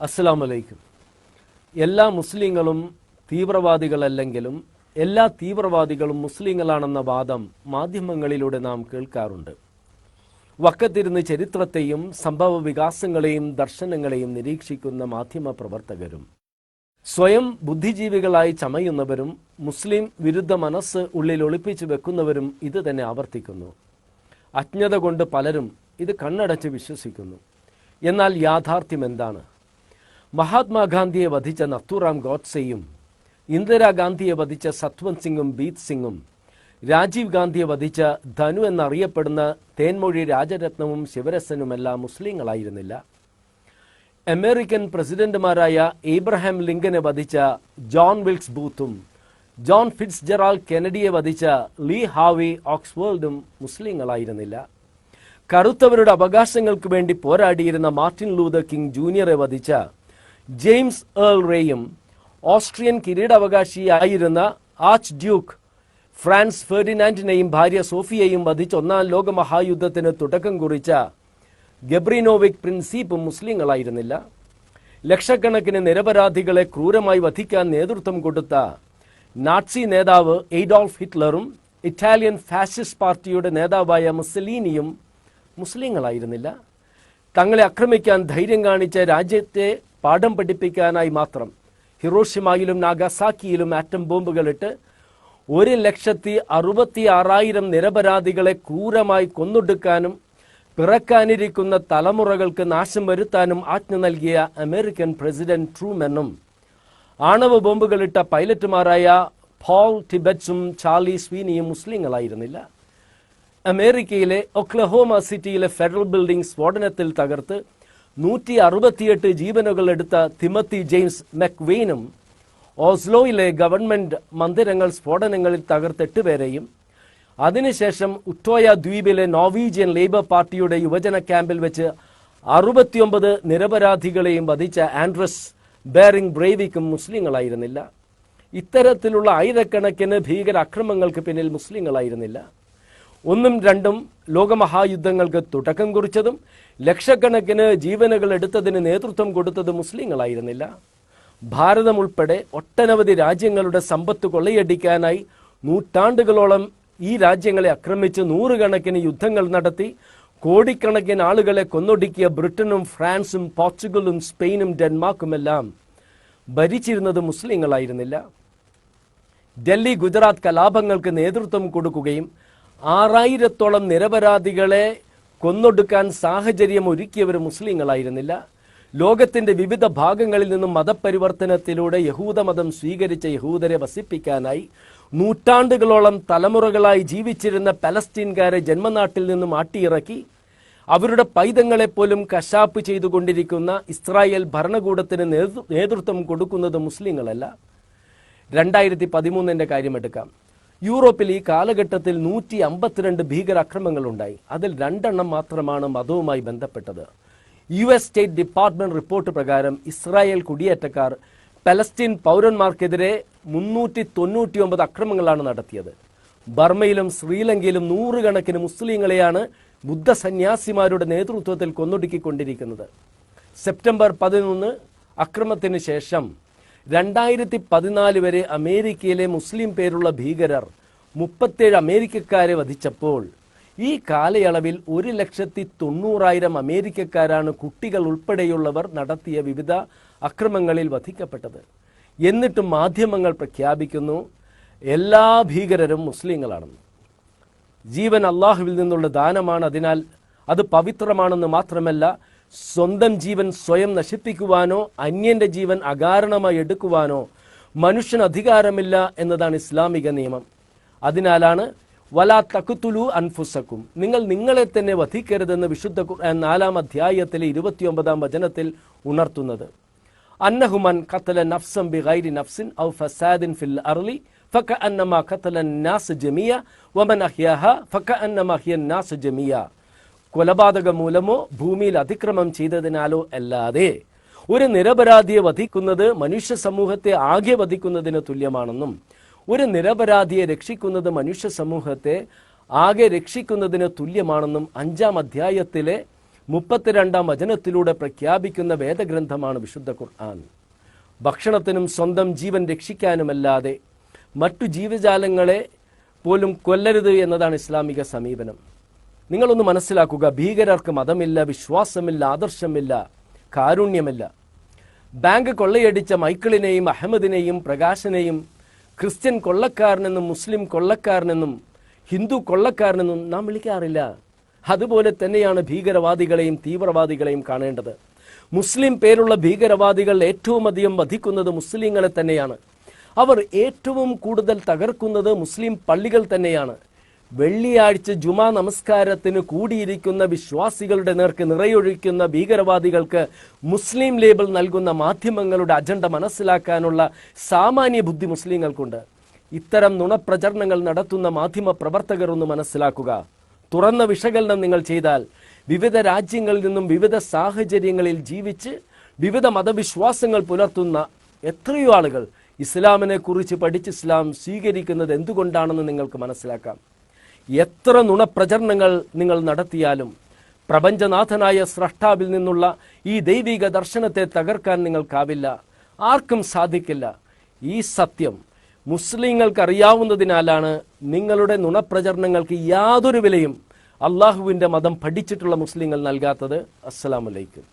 അസ്സലാം വലൈക്കും എല്ലാ മുസ്ലിങ്ങളും തീവ്രവാദികളല്ലെങ്കിലും എല്ലാ തീവ്രവാദികളും മുസ്ലിങ്ങളാണെന്ന വാദം മാധ്യമങ്ങളിലൂടെ നാം കേൾക്കാറുണ്ട്. വക്കത്തിരുന്ന് ചരിത്രത്തെയും സംഭവ വികാസങ്ങളെയും ദർശനങ്ങളെയും നിരീക്ഷിക്കുന്ന മാധ്യമ പ്രവർത്തകരും സ്വയം ബുദ്ധിജീവികളായി ചമയുന്നവരും മുസ്ലിം വിരുദ്ധ മനസ്സ് ഉള്ളിൽ ഒളിപ്പിച്ചു വെക്കുന്നവരും ഇത് തന്നെ ആവർത്തിക്കുന്നു. അജ്ഞത കൊണ്ട് പലരും ഇത് കണ്ണടച്ച് വിശ്വസിക്കുന്നു. എന്നാൽ യാഥാർത്ഥ്യം എന്താണ് മഹാത്മാഗാന്ധിയെ വധിച്ച നത്തുറാം ഗോഡ്സെയും ഇന്ദിരാഗാന്ധിയെ വധിച്ച സത്വന്ത് സിംഗും ബീത് സിംഗും രാജീവ് ഗാന്ധിയെ വധിച്ച ധനു എന്നറിയപ്പെടുന്ന തേൻമൊഴി രാജരത്നവും ശിവരസനുമെല്ലാം മുസ്ലിങ്ങളായിരുന്നില്ല. അമേരിക്കൻ പ്രസിഡന്റുമാരായ ഏബ്രഹാം ലിങ്കനെ വധിച്ച ജോൺ വിൽക്സ് ബൂത്തും ജോൺ ഫിറ്റ്സ് ജെറാൾ കെനഡിയെ വധിച്ച ലീ ഹാവി ഓക്സ്വേൾഡും മുസ്ലിങ്ങളായിരുന്നില്ല. കറുത്തവരുടെ അവകാശങ്ങൾക്ക് വേണ്ടി പോരാടിയിരുന്ന മാർട്ടിൻ ലൂതർ കിങ് ജൂനിയറെ വധിച്ച ജെയിംസ് ഏൾ റേയും ഓസ്ട്രിയൻ കിരീടാവകാശിയായിരുന്ന ആർച്ച് ഡ്യൂക്ക് ഫ്രാൻസ് ഫെർഡിനാൻഡിനെയും ഭാര്യ സോഫിയയും വധിച്ച ഒന്നാം ലോക മഹായുദ്ധത്തിന് തുടക്കം കുറിച്ച ഗബ്രിനോവിക് പ്രിൻസീപ്പ് മുസ്ലിങ്ങളായിരുന്നില്ല. ലക്ഷക്കണക്കിന് നിരപരാധികളെ ക്രൂരമായി വധിക്കാൻ നേതൃത്വം കൊടുത്ത നാട്സി നേതാവ് എയ്ഡോൾഫ് ഹിറ്റ്ലറും ഇറ്റാലിയൻ ഫാസിസ്റ്റ് പാർട്ടിയുടെ നേതാവായ മുസലീനിയും മുസ്ലിങ്ങളായിരുന്നില്ല. തങ്ങളെ ആക്രമിക്കാൻ ധൈര്യം കാണിച്ച രാജ്യത്തെ പാഠം പഠിപ്പിക്കാനായി മാത്രം. ഹിറോഷിമയിലും നാഗസാക്കിയിലും ആറ്റം ബോംബുകളിട്ട് ഒരു ലക്ഷത്തി അറുപത്തി ആറായിരം നിരപരാധികളെ ക്രൂരമായി കൊന്നൊടുക്കാനും പിറക്കാനിരിക്കുന്ന തലമുറകൾക്ക് നാശം വരുത്താനും ആജ്ഞ നൽകിയ അമേരിക്കൻ പ്രസിഡന്റ് ട്രൂമെന്നും ആണവ ബോംബുകളിട്ട പൈലറ്റുമാരായ പോൾ ടിബറ്റ്സും ചാർലി സ്വീനിയും മുസ്ലിങ്ങളായിരുന്നില്ല. അമേരിക്കയിലെ ഒക്ലഹോമ സിറ്റിയിലെ ഫെഡറൽ ബിൽഡിംഗ് സ്ഫോടനത്തിൽ തകർത്ത് നൂറ്റി അറുപത്തിയെട്ട് ജീവനുകൾ എടുത്ത തിമത്തി ജെയിംസ് മെക്വെയിനും ഓസ്ലോയിലെ ഗവൺമെന്റ് മന്ദിരങ്ങൾ സ്ഫോടനങ്ങളിൽ തകർത്തെട്ട് പേരെയും അതിനുശേഷം ഉറ്റോയ ദ്വീപിലെ നോർവീജിയൻ ലേബർ പാർട്ടിയുടെ യുവജന ക്യാമ്പിൽ വെച്ച് അറുപത്തിയൊമ്പത് നിരപരാധികളെയും വധിച്ച ആൻഡ്രസ് ബേറിംഗ് ബ്രേവിക്കും മുസ്ലിങ്ങളായിരുന്നില്ല. ഇത്തരത്തിലുള്ള ആയിരക്കണക്കിന് ഭീകര അക്രമങ്ങൾക്ക് പിന്നിൽ മുസ്ലിങ്ങളായിരുന്നില്ല. ഒന്നും രണ്ടും ലോകമഹായുദ്ധങ്ങൾക്ക് തുടക്കം കുറിച്ചതും ലക്ഷക്കണക്കിന് ജീവനുകൾ എടുത്തതിന് നേതൃത്വം കൊടുത്തത് മുസ്ലിങ്ങളായിരുന്നില്ല. ഭാരതം ഉൾപ്പെടെ ഒട്ടനവധി രാജ്യങ്ങളുടെ സമ്പത്ത് കൊള്ളയടിക്കാനായി നൂറ്റാണ്ടുകളോളം ഈ രാജ്യങ്ങളെ ആക്രമിച്ച് നൂറുകണക്കിന് യുദ്ധങ്ങൾ നടത്തി കോടിക്കണക്കിന് ആളുകളെ കൊന്നൊടുക്കിയ ബ്രിട്ടനും ഫ്രാൻസും പോർച്ചുഗലും സ്പെയിനും ഡെൻമാർക്കുമെല്ലാം ഭരിച്ചിരുന്നത് മുസ്ലിങ്ങളായിരുന്നില്ല. ഡൽഹി ഗുജറാത്ത് കലാപങ്ങൾക്ക് നേതൃത്വം കൊടുക്കുകയും ആറായിരത്തോളം നിരപരാധികളെ കൊന്നൊടുക്കാൻ സാഹചര്യം ഒരുക്കിയവർ മുസ്ലിങ്ങളായിരുന്നില്ല. ലോകത്തിന്റെ വിവിധ ഭാഗങ്ങളിൽ നിന്നും മതപരിവർത്തനത്തിലൂടെ യഹൂദമതം സ്വീകരിച്ച യഹൂദരെ വസിപ്പിക്കാനായി നൂറ്റാണ്ടുകളോളം തലമുറകളായി ജീവിച്ചിരുന്ന പലസ്തീൻകാരെ ജന്മനാട്ടിൽ നിന്നും ആട്ടിയിറക്കി അവരുടെ പൈതങ്ങളെപ്പോലും കശാപ്പ് ചെയ്തുകൊണ്ടിരിക്കുന്ന ഇസ്രായേൽ ഭരണകൂടത്തിന് നേതൃ- നേതൃത്വം കൊടുക്കുന്നത് മുസ്ലിങ്ങളല്ല. രണ്ടായിരത്തി പതിമൂന്നിന്റെ കാര്യമെടുക്കാം യൂറോപ്പിൽ ഈ കാലഘട്ടത്തിൽ നൂറ്റി അമ്പത്തിരണ്ട് ഭീകരാക്രമങ്ങൾ ഉണ്ടായി അതിൽ രണ്ടെണ്ണം മാത്രമാണ് മതവുമായി ബന്ധപ്പെട്ടത്. U S state department report പ്രകാരം ഇസ്രായേൽ കുടിയേറ്റക്കാർ പലസ്തീൻ പൗരന്മാർക്കെതിരെ മുന്നൂറ്റി തൊണ്ണൂറ്റിയൊമ്പത് അക്രമങ്ങളാണ് നടത്തിയത്. ബർമയിലും ശ്രീലങ്കയിലും നൂറുകണക്കിന് മുസ്ലിങ്ങളെയാണ് ബുദ്ധ സന്യാസിമാരുടെ നേതൃത്വത്തിൽ കൊന്നൊടുക്കിക്കൊണ്ടിരിക്കുന്നത്. സെപ്റ്റംബർ പതിനൊന്ന് അക്രമത്തിന് ശേഷം രണ്ടായിരത്തി പതിനാല് വരെ അമേരിക്കയിലെ മുസ്ലിം പേരുള്ള ഭീകരർ മുപ്പത്തേഴ് അമേരിക്കക്കാരെ വധിച്ചപ്പോൾ ഈ കാലയളവിൽ ഒരു ലക്ഷത്തി തൊണ്ണൂറായിരം അമേരിക്കക്കാരാണ് കുട്ടികൾ ഉൾപ്പെടെയുള്ളവർ നടത്തിയ വിവിധ അക്രമങ്ങളിൽ വധിക്കപ്പെട്ടത്. എന്നിട്ടും മാധ്യമങ്ങൾ പ്രഖ്യാപിക്കുന്നു എല്ലാ ഭീകരരും മുസ്ലിങ്ങളാണെന്ന്. ജീവൻ അള്ളാഹുവിൽ നിന്നുള്ള ദാനമാണ് അതിനാൽ അത് പവിത്രമാണെന്ന് മാത്രമല്ല സ്വന്തം ജീവൻ സ്വയം നശിപ്പിക്കുവാനോ അന്യന്റെ ജീവൻ അകാരണമായി എടുക്കുവാനോ മനുഷ്യന് അധികാരമില്ല എന്നതാണ് ഇസ്ലാമിക നിയമം. അതിനാലാണ് വലാ തക്കുത്തുലു അൻഫുസക്കും. നിങ്ങൾ നിങ്ങളെ തന്നെ വധിക്കരുതെന്ന് വിശുദ്ധ നാലാം അധ്യായത്തിലെ ഇരുപത്തിയൊമ്പതാം വചനത്തിൽ ഉണർത്തുന്നത്. അന്നഹുമൻ കത്തല നഫ്സം ബി ഗൈരി നഫ്സിൻ ഔ ഫസാദിൻ ഫിൽ അർലി ഫക അന്നമ കത്തല നാസ് ജമിയ വമൻ അഹ്യാഹ ഫക അന്നമ അഹ്യ നാസ് ജമിയ. കൊലപാതകം മൂലമോ ഭൂമിയിൽ അതിക്രമം ചെയ്തതിനാലോ അല്ലാതെ ഒരു നിരപരാധിയെ വധിക്കുന്നത് മനുഷ്യ സമൂഹത്തെ ആകെ വധിക്കുന്നതിന് തുല്യമാണെന്നും ഒരു നിരപരാധിയെ രക്ഷിക്കുന്നത് മനുഷ്യ സമൂഹത്തെ ആകെ രക്ഷിക്കുന്നതിന് തുല്യമാണെന്നും അഞ്ചാം അധ്യായത്തിലെ മുപ്പത്തിരണ്ടാം വചനത്തിലൂടെ പ്രഖ്യാപിക്കുന്ന വേദഗ്രന്ഥമാണ് വിശുദ്ധ ഖുർആൻ. ഭക്ഷണത്തിനും സ്വന്തം ജീവൻ രക്ഷിക്കാനുമല്ലാതെ മറ്റു ജീവജാലങ്ങളെ പോലും കൊല്ലരുത് എന്നതാണ് ഇസ്ലാമിക സമീപനം. നിങ്ങളൊന്ന് മനസ്സിലാക്കുക. ഭീകരർക്ക് മതമില്ല വിശ്വാസമില്ല ആദർശമില്ല കാരുണ്യമില്ല. ബാങ്ക് കൊള്ളയടിച്ച മൈക്കിളിനെയും അഹമ്മദിനെയും പ്രകാശനെയും ക്രിസ്ത്യൻ കൊള്ളക്കാരനെന്നും മുസ്ലിം കൊള്ളക്കാരനെന്നും ഹിന്ദു കൊള്ളക്കാരനെന്നും നാം വിളിക്കാറില്ല. അതുപോലെ തന്നെയാണ് ഭീകരവാദികളെയും തീവ്രവാദികളെയും കാണേണ്ടത്. മുസ്ലിം പേരുള്ള ഭീകരവാദികൾ ഏറ്റവും അധികം വധിക്കുന്നത് മുസ്ലിങ്ങളെ തന്നെയാണ്. അവർ ഏറ്റവും കൂടുതൽ തകർക്കുന്നത് മുസ്ലിം പള്ളികൾ തന്നെയാണ്. വെള്ളിയാഴ്ച ജുമാ നമസ്കാരത്തിന് കൂടിയിരിക്കുന്ന വിശ്വാസികളുടെ നേർക്ക് നിറയൊഴിക്കുന്ന ഭീകരവാദികൾക്ക് മുസ്ലിം ലേബൽ നൽകുന്ന മാധ്യമങ്ങളുടെ അജണ്ട മനസ്സിലാക്കാനുള്ള സാമാന്യ ബുദ്ധി മുസ്ലിങ്ങൾക്കുണ്ട്. ഇത്തരം നുണപ്രചരണങ്ങൾ നടത്തുന്ന മാധ്യമ പ്രവർത്തകർ ഒന്ന് മനസ്സിലാക്കുക. തുറന്ന വിശകലനം നിങ്ങൾ ചെയ്താൽ വിവിധ രാജ്യങ്ങളിൽ നിന്നും വിവിധ സാഹചര്യങ്ങളിൽ ജീവിച്ച് വിവിധ മതവിശ്വാസങ്ങൾ പുലർത്തുന്ന എത്രയോ ആളുകൾ ഇസ്ലാമിനെ കുറിച്ച് പഠിച്ച് ഇസ്ലാം സ്വീകരിക്കുന്നത് എന്തുകൊണ്ടാണെന്ന് നിങ്ങൾക്ക് മനസ്സിലാക്കാം. എത്ര നുണപ്രചരണങ്ങൾ നിങ്ങൾ നടത്തിയാലും പ്രപഞ്ചനാഥനായ സ്രഷ്ടാവിൽ നിന്നുള്ള ഈ ദൈവിക ദർശനത്തെ തകർക്കാൻ നിങ്ങൾക്കാവില്ല. ആർക്കും സാധിക്കില്ല. ഈ സത്യം മുസ്ലിങ്ങൾക്ക് അറിയാവുന്നതിനാലാണ് നിങ്ങളുടെ നുണപ്രചരണങ്ങൾക്ക് യാതൊരു വിലയും അള്ളാഹുവിന്റെ മതം പഠിച്ചിട്ടുള്ള മുസ്ലിങ്ങൾ നൽകാത്തത്. അസ്സലാമലൈക്കും